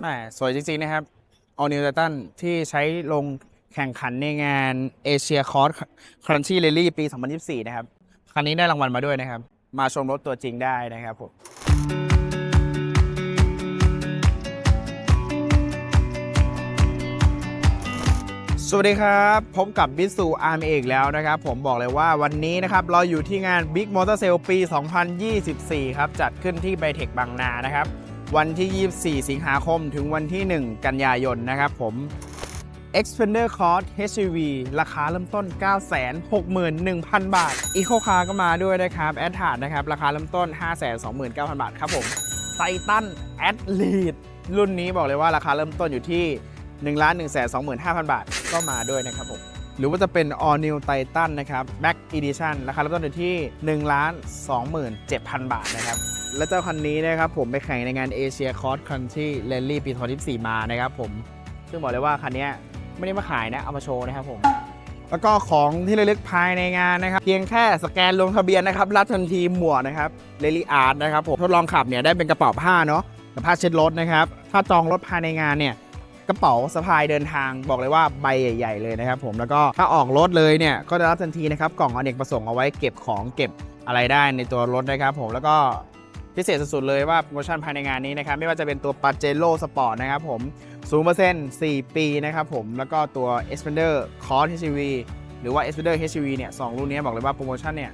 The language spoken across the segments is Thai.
แหมสวยจริง ๆ นะครับ All New Titan ที่ใช้ลงแข่งขันในงาน Asia Cross Country Rally ปี 2024 นะครับ คันนี้ได้รางวัลมาด้วยนะครับ มาชมรถตัวจริงได้นะครับผมสวัสดีครับพบกับบิสูอาร์มเอกแล้วนะครับ ผมบอกเลยว่าวันนี้นะครับ เราอยู่ที่งาน Big Motor Sale ปี 2024 ครับ จัดขึ้นที่ไบเทคบางนานะครับ วันที่ 24 สิงหาคมถึงวันที่ 1 กันยายนนะครับผม Xpander Cross HCV ราคาเริ่มต้น 961,000 บาท Eco Car ก็มาด้วยนะครับ a d t a r นะครับ ราคาเริ่มต้น 529,000 บาทครับผม Titan Athlete รุ่นนี้บอกเลยว่าราคาเริ่มต้นอยู่ที่ 1 1 2 5 0 0 0 บาท ก็มาด้วยนะครับผม หรือว่าจะเป็น All New Titan นะครับ Max Edition ราคาเริ่มต้นอยู่ที่ 1 27,000 บาทนะครับ และเจ้าคันนี้นะครับผมไปแข่งในงาน Asia Cross Country Rally ปี 2024 มานะครับผม ซึ่งบอกเลยว่าคันนี้ไม่ได้มาขายนะ เอามาโชว์นะครับผม แล้วก็ของที่ระลึกภายในงานนะครับ เพียงแค่สแกนลงทะเบียนนะครับ รับทันทีหมวกนะครับเ a ลี่อาร์ตนะครับผม ทดลองขับเนี่ยได้เป็นกระเป๋าผ้าเนาะกับผ้าเช็ดรถนะครับ ถ้าจองรถภายในงานเนี่ยกระเป๋าสะพายเดินทางบอกเลยว่าใบใหญ่ ๆ เลยนะครับผมแล้วก็ถ้าออกรถเลยเนี่ยก็จะรับทันทีนะครับกล่องอเนกประสงค์เอาไว้เก็บของเก็บอะไรได้ในตัวรถนะครับผมแล้วก็ พิเศษสุดๆเลยว่าโปรโมชั่นภายในงานนี้นะครับไม่ว่าจะเป็นตัว p a j e r o Sport นะครับผม 0% 4 ปีนะครับผมแล้วก็ตัว Xpander Cross HCV หรือว่า Xpander HCV เนี่ยสองรุ่นนี้บอกเลยว่าโปรโมชั่นเนี่ย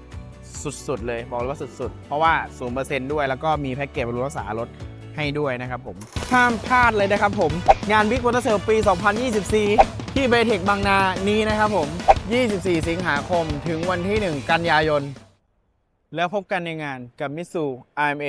สุดๆเลยบอกเลยว่าสุดๆ เพราะว่า 0%ด้วยแล้วก็มีแพ็กเกจบำรุงรักษารถให้ด้วยนะครับผมห้ามพลาดเลยนะครับผม งาน Big Motor Sale ปี 2024 ที่เบเทคบางนานี้นะครับผม 24 สิงหาคมถึงวันที่ 1 กันยายน แล้วพบกันในงานกับมิสู RMA